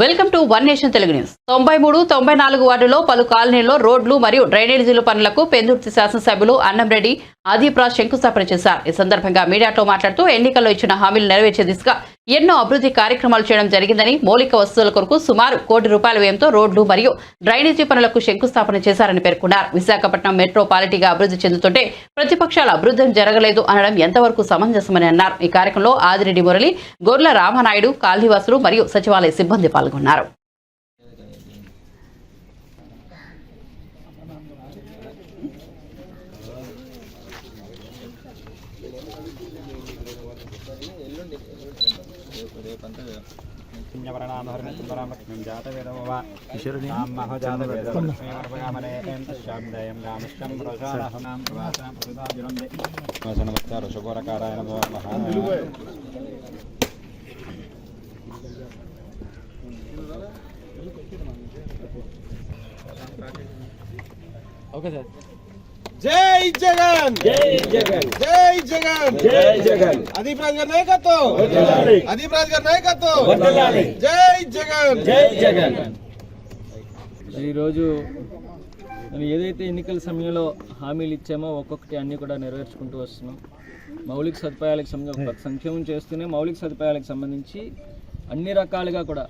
Welcome to one nation Telugu news. తొంభై మూడు తొంభై నాలుగు వార్డులో పలు కాలనీల్లో రోడ్లు మరియు డ్రైనేజీల పనులకు పెందుర్తి శాసనసభ్యులు అన్నంరెడ్డి ఆదిప్రాజ్ శంకుస్థాపన చేశారు. ఈ సందర్భంగా మీడియాతో మాట్లాడుతూ ఎన్నికల్లో ఇచ్చిన హామీలు నెరవేర్చే దిశగా ఎన్నో అభివృద్ధి కార్యక్రమాలు చేయడం జరిగిందని మౌలిక వసతుల కొరకు సుమారు కోటి రూపాయల వ్యయంతో రోడ్లు మరియు డ్రైనేజీ పనులకు శంకుస్థాపన చేశారని పేర్కొన్నారు. విశాఖపట్నం మెట్రోపాలిటీగా అభివృద్ధి చెందుతుంటే ప్రతిపక్షాల అభివృద్ధి జరగలేదు అనడం ఎంతవరకు సమంజసమని అన్నారు. ఈ కార్యక్రమంలో ఆదిరెడ్డి మురళి గొర్ల రామనాయుడు కాళీవాసులు మరియు సచివాలయ సిబ్బంది పాల్గొన్నారు. పుణ్యవరణామహరణం జాతవేదమవ మహోజాతవేదమర్పగామనేశబ్దయం రామశ్చం జై జగన్! జై జగన్! జై జగన్! జై జగన్! అదీప్ రాజ్ గారి నాయకత్వం! అదీప్ రాజ్ గారి నాయకత్వం! జై జగన్! జై జగన్! ఈరోజు మనం ఏదైతే ఎన్నికల సమయంలో హామీలు ఇచ్చామో ఒక్కొక్కటి అన్నీ కూడా నెరవేర్చుకుంటూ వస్తున్నాం. మౌలిక సదుపాయాలకు సంబంధించి సంక్షేమం చేస్తూనే మౌలిక సదుపాయాలకు సంబంధించి అన్ని రకాలుగా కూడా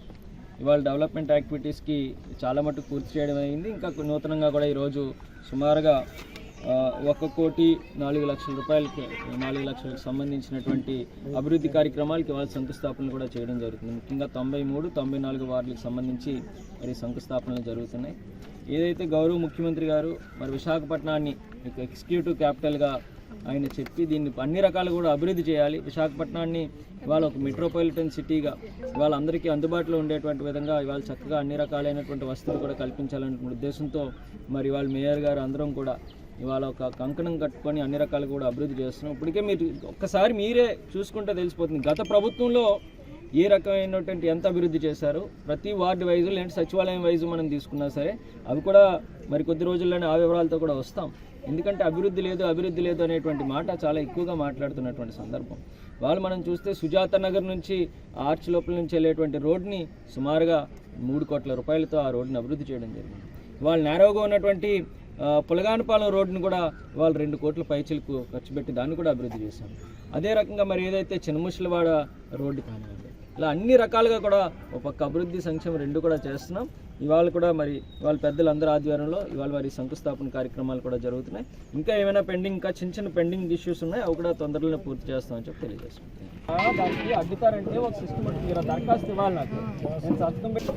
ఇవాళ డెవలప్మెంట్ యాక్టివిటీస్కి చాలా మటుకు పూర్తి చేయడం అయింది. ఇంకా నూతనంగా కూడా ఈరోజు సుమారుగా ఒక కోటి నాలుగు లక్షల రూపాయలకి నాలుగు లక్షలకు సంబంధించినటువంటి అభివృద్ధి కార్యక్రమాలకి వాళ్ళ శంకుస్థాపనలు కూడా చేయడం జరుగుతుంది. ముఖ్యంగా తొంభై మూడు తొంభై నాలుగు వార్డులకు సంబంధించి మరి శంకుస్థాపనలు జరుగుతున్నాయి. ఏదైతే గౌరవ ముఖ్యమంత్రి గారు మరి విశాఖపట్నాన్ని ఎగ్జిక్యూటివ్ క్యాపిటల్గా ఆయన చెప్పి దీన్ని అన్ని రకాలు కూడా అభివృద్ధి చేయాలి. విశాఖపట్నాన్ని ఇవాళ ఒక మెట్రోపాలిటన్ సిటీగా ఇవాళ అందరికీ అందుబాటులో ఉండేటువంటి విధంగా ఇవాళ చక్కగా అన్ని రకాలైనటువంటి వస్తువులు కూడా కల్పించాలనే ఉద్దేశంతో మరి వాళ్ళ మేయర్ గారు అందరం కూడా ఇవాళ ఒక కంకణం కట్టుకొని అన్ని రకాలు కూడా అభివృద్ధి చేస్తున్నాం. ఇప్పటికే మీరు ఒక్కసారి మీరే చూసుకుంటే తెలిసిపోతుంది. గత ప్రభుత్వంలో ఏ రకమైనటువంటి ఎంత అభివృద్ధి చేశారు? ప్రతి వార్డు వైజు లేదంటే సచివాలయం వైజు మనం తీసుకున్నా సరే అవి కూడా మరి కొద్ది రోజుల్లోనే ఆ వివరాలతో కూడా వస్తాం. ఎందుకంటే అభివృద్ధి లేదు అభివృద్ధి లేదు అనేటువంటి మాట చాలా ఎక్కువగా మాట్లాడుతున్నటువంటి సందర్భం. వాళ్ళు మనం చూస్తే సుజాత నగర్ నుంచి ఆర్చ్ లోపల నుంచి వెళ్ళేటువంటి రోడ్ని సుమారుగా మూడు కోట్ల రూపాయలతో ఆ రోడ్ని అభివృద్ధి చేయడం జరిగింది. వాళ్ళు నేరోగా ఉన్నటువంటి పులగానపాలెం రోడ్డును కూడా వాళ్ళు రెండు కోట్ల పైచలకు ఖర్చు పెట్టి దాన్ని కూడా అభివృద్ధి చేశాం అదే రకంగా మరి ఏదైతే చిన్నముషిలవాడ రోడ్డు కానివ్వండి ఇలా అన్ని రకాలుగా కూడా ఒక పక్క అభివృద్ధి సంక్షేమం రెండు కూడా చేస్తున్నాం. ఇవాళ కూడా మరి వాళ్ళ పెద్దలందరి ఆధ్వర్యంలో ఇవాళ వారి శంకుస్థాపన కార్యక్రమాలు కూడా జరుగుతున్నాయి. ఇంకా ఏమైనా పెండింగ్ ఇంకా చిన్న చిన్న పెండింగ్ ఇష్యూస్ ఉన్నాయి అవి కూడా తొందరలోనే పూర్తి చేస్తామని చెప్పి తెలియజేస్తున్నాం. దానికి అడ్డుతారంటే ఒక సిస్టమ్ దరఖాస్తు ఇవ్వాలి నాకు. నేను సంతకం పెట్టి